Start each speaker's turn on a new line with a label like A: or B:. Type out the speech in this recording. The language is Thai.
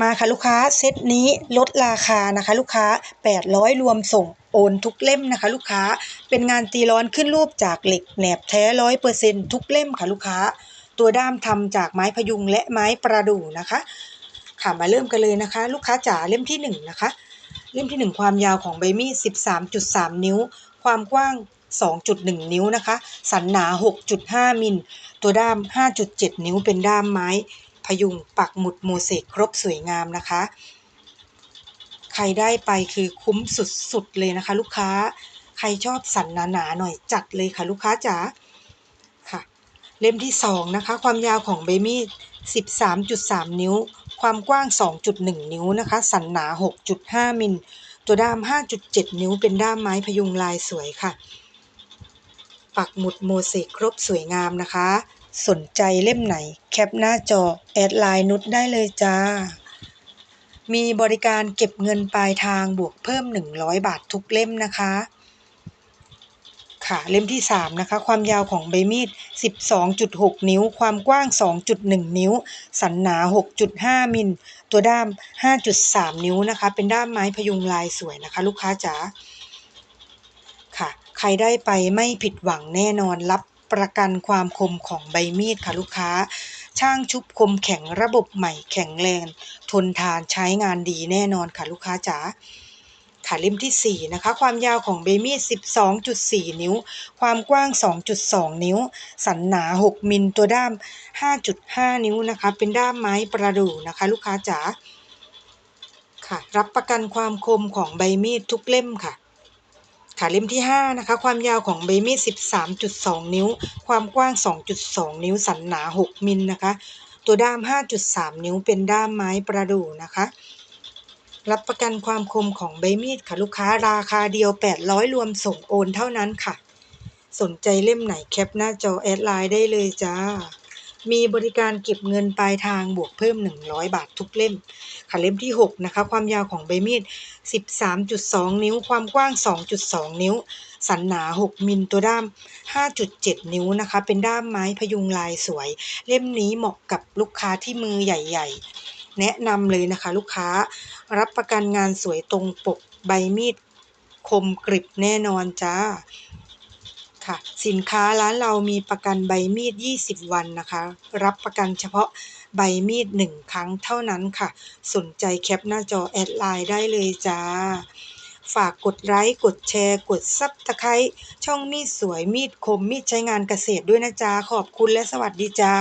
A: มาค่ะลูกค้าเซตนี้ลดราคานะคะ ลูกค้า 800 รวมส่งโอนทุกเล่มนะคะ ลูกค้าเป็นงานตีร้อนขึ้นรูปจากเหล็กแหนบแท้ร้อยเปอร์เซ็นทุกเล่มค่ะลูกค้า ตัวด้ามทำจากไม้พยุงและไม้ประดู่นะคะ ค่ะมาเริ่มกันเลยนะคะ ลูกค้าจ๋าเล่มที่หนึ่งนะคะเล่มที่หนึ่งความยาวของใบมีด13.3 นิ้ว ความกว้าง 2.1 นิ้วนะคะ สันหนา 6.5 มิล ตัวด้าม 5.7 นิ้วเป็นด้ามไม้ พยุงปักหมุดโมเสกครบสวยงามนะคะ ใครได้ไปคือคุ้มสุดๆเลยนะคะ ลูกค้าใครชอบสันหนาๆหน่อยจัดเลยค่ะ ลูกค้าจ๋าค่ะ เล่มที่สองนะคะ ความยาวของใบมีด13.3 นิ้ว ความกว้าง 2.1 นิ้วนะคะ สันหนา 6.5 มิล ตัวด้าม 5.7 นิ้ว เป็นด้ามไม้พยุงลายสวยค่ะ ปักหมุดโมเสกครบสวยงามนะคะ สนใจเล่มไหน แคปหน้าจอ แอดไลน์นุชได้เลยจ้า มีบริการเก็บเงินปลายทางบวกเพิ่ม 100 บาททุกเล่มนะคะ ค่ะเล่มที่ 3 นะคะ ความยาวของใบมีด 12.6 นิ้ว ความกว้าง 2.1 นิ้ว สันหนา 6.5 มิล ตัวด้าม 5.3 นิ้วนะคะ เป็นด้ามไม้พยุงลายสวยนะคะ ลูกค้าจ๋าค่ะ ใครได้ไปไม่ผิดหวังแน่นอนรับ ประกันความคมของใบมีดค่ะลูกค้า ช่างชุบคมแข็งระบบใหม่แข็งแรง ทนทานใช้งานดีแน่นอนค่ะลูกค้าจ๋าค่ะเล่มที่ 4 นะคะ ความยาวของเบมี่12.4 นิ้ว ความกว้าง 2.2 นิ้ว สันหนา 6 มิลตัวด้าม 5.5 นิ้วนะคะ เป็นด้ามไม้ประดู่นะคะ ลูกค้าจ๋าค่ะ รับประกันความคมของใบมีดทุกเล่มค่ะ ค่ะเล่มที่ 5 นะคะ ความยาวของใบมีด 13.2 นิ้ว ความกว้าง 2.2 นิ้ว สันหนา 6 มิลนะคะ ตัวด้าม 5.3 นิ้วเป็นด้ามไม้ประดู่นะคะ รับประกันความคมของใบมีดค่ะลูกค้าราคาเดียว 800 รวมส่งโอนเท่านั้นค่ะ สนใจเล่มไหนแคปหน้าจอแอดไลน์ได้เลยจ้า มีบริการเก็บเงินปลายทางบวกเพิ่ม 100 บาททุกเล่ม ค่ะเล่มที่ 6 นะคะ ความยาวของใบมีด 13.2 นิ้ว ความกว้าง 2.2 นิ้ว สันหนา 6 มิลตัวด้าม 5.7 นิ้วนะคะ เป็นด้ามไม้พยุงลายสวย เล่มนี้เหมาะกับลูกค้าที่มือใหญ่ ๆ แนะนำเลยนะคะ ลูกค้ารับประกันงานสวยตรงปกใบมีดคมกริบแน่นอนจ้า ค่ะ สินค้าร้านเรามีประกันใบมีด 20 วันนะคะ รับประกันเฉพาะใบมีด 1 ครั้งเท่านั้นค่ะ สนใจแคปหน้าจอแอดไลน์ได้เลยจ้า ฝากกดไลค์ กดแชร์ กดซับสไครต์ช่องมีดสวยมีดคมมีดใช้งานเกษตรด้วยนะจ๊ะขอบคุณและสวัสดีจ้า